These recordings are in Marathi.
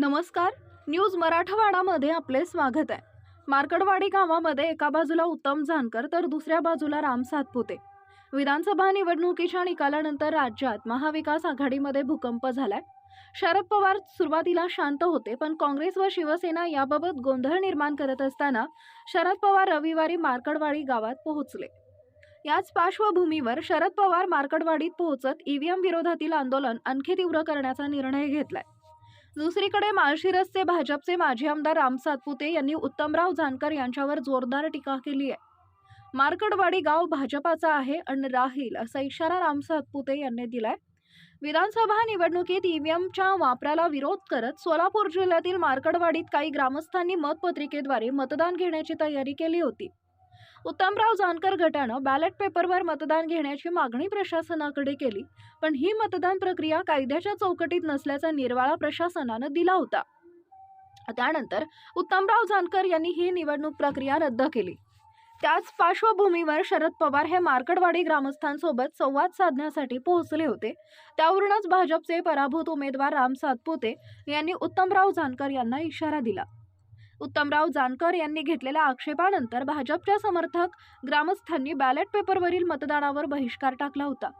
नमस्कार. न्यूज मराठवाडामध्ये आपले स्वागत आहे. मार्कडवाडी गावामध्ये एका बाजूला उत्तम जानकर तर दुसऱ्या बाजूला राम सातपुते. विधानसभा निवडणुकीच्या निकालानंतर राज्यात महाविकास आघाडीमध्ये भूकंप झालाय. शरद पवार सुरुवातीला शांत होते पण काँग्रेस व शिवसेना याबाबत गोंधळ निर्माण करत असताना शरद पवार रविवारी मार्कडवाडी गावात पोहोचले. याच पार्श्वभूमीवर शरद पवार मार्कडवाडीत पोहोचत ईव्हीएम विरोधातील आंदोलन आणखी तीव्र करण्याचा निर्णय घेतलाय. दुसरीकडे माळशिरसचे भाजपचे माजी आमदार राम सातपुते यांनी उत्तमराव जानकर यांच्यावर जोरदार टीका केली आहे. मार्कडवाडी गाव भाजपाचा आहे आणि राहील असा इशारा राम सातपुते यांनी दिलाय. विधानसभा निवडणुकीत ईव्हीएमच्या वापराला विरोध करत सोलापूर जिल्ह्यातील मार्कडवाडीत काही ग्रामस्थांनी मतपत्रिकेद्वारे मतदान घेण्याची तयारी केली होती. उत्तमराव जानकर गटानं बॅलेट पेपरवर मतदान घेण्याची मागणी प्रशासनाकडे केली पण ही मतदान प्रक्रिया कायद्याच्या चौकटीत नसल्याचा निर्वाळा प्रशासनानं दिला होता. त्यानंतर उत्तमराव जानकर यांनी ही निवडणूक प्रक्रिया रद्द केली. त्याच पार्श्वभूमीवर शरद पवार हे मार्कडवाडी ग्रामस्थांसोबत संवाद साधण्यासाठी पोहोचले होते. त्यावरूनच भाजपचे पराभूत उमेदवार राम सातपुते यांनी उत्तमराव जानकर यांना इशारा दिला. उत्तमराव जानकर यांनी घेतलेल्या आक्षेपानंतर भाजपच्या समर्थक ग्रामस्थांनी बॅलेट पेपरवरील मतदानावर बहिष्कार टाकला होता.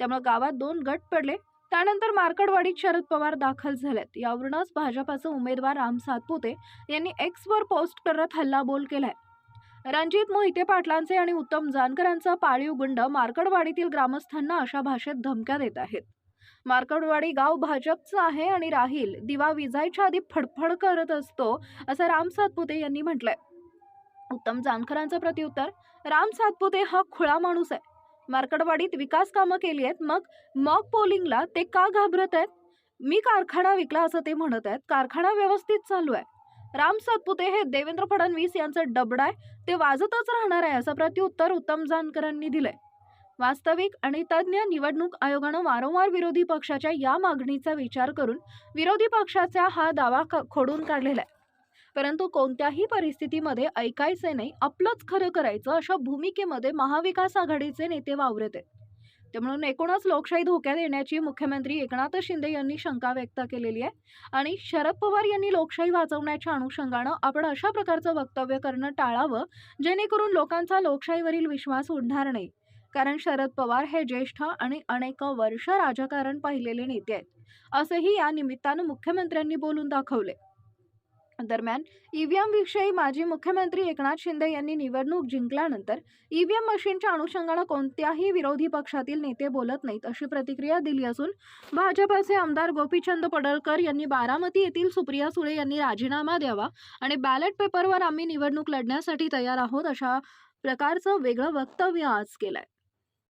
त्यामुळे गावात दोन गट पडले. त्यानंतर मार्कडवाडीत शरद पवार दाखल झालेत यावरूनच भाजपाचे उमेदवार राम सातपुते यांनी एक्सवर पोस्ट करत हल्लाबोल केलाय. रणजित मोहिते पाटलांचे आणि उत्तम जानकरांचा पाळीव गुंड मार्कडवाडीतील ग्रामस्थांना अशा भाषेत धमक्या देत आहेत. मार्कडवाडी गाव भाजपचं आहे आणि राहील. दिवा विजायच्या आधी फडफड करत असतो असं राम सातपुते यांनी म्हटलंय. उत्तम जानकरांचं प्रत्युत्तर राम सातपुते हा खुळा माणूस आहे. मार्कडवाडीत विकास कामं केली आहेत मग मॉक पोलिंगला ते का घाबरत आहेत? मी कारखाना विकला असं ते म्हणत आहेत कारखाना व्यवस्थित चालू आहे. राम सातपुते हे देवेंद्र फडणवीस यांचं डबडा आहे ते वाजतच राहणार आहे असं प्रत्युत्तर उत्तम जानकरांनी दिलंय. वास्तविक आणि तज्ज्ञ निवडणूक आयोगानं वारंवार विरोधी पक्षाच्या या मागणीचा विचार करून विरोधी पक्षाचा हा दावा खोडून काढलेला आहे. परंतु कोणत्याही परिस्थितीमध्ये ऐकायचे नाही आपलंच खरं करायचं अशा भूमिकेमध्ये महाविकास आघाडीचे नेते वावरत आहेत. त्यामुळे एकूणच लोकशाही धोक्यात येण्याची मुख्यमंत्री एकनाथ शिंदे यांनी शंका व्यक्त केलेली आहे आणि शरद पवार यांनी लोकशाही वाचवण्याच्या अनुषंगानं आपण अशा प्रकारचं वक्तव्य करणं टाळावं जेणेकरून लोकांचा लोकशाहीवरील विश्वास उडणार नाही. कारण शरद पवार हे ज्येष्ठ आणि अनेक वर्ष राजकारण पाहिलेले नेते आहेत. असंही या निमित्तानं मुख्यमंत्र्यांनी बोलून दाखवले दरम्यान ईव्हीएम विषयी माजी मुख्यमंत्री एकनाथ शिंदे यांनी निवडणूक जिंकल्यानंतर ईव्हीएम मशीनच्या अनुषंगानं कोणत्याही विरोधी पक्षातील नेते बोलत नाहीत अशी प्रतिक्रिया दिली असून भाजपाचे आमदार गोपीचंद पडळकर यांनी बारामती येथील सुप्रिया सुळे यांनी राजीनामा द्यावा आणि बॅलेट पेपरवर आम्ही निवडणूक लढण्यासाठी तयार आहोत अशा प्रकारचं वेगळं वक्तव्य आज केलंय.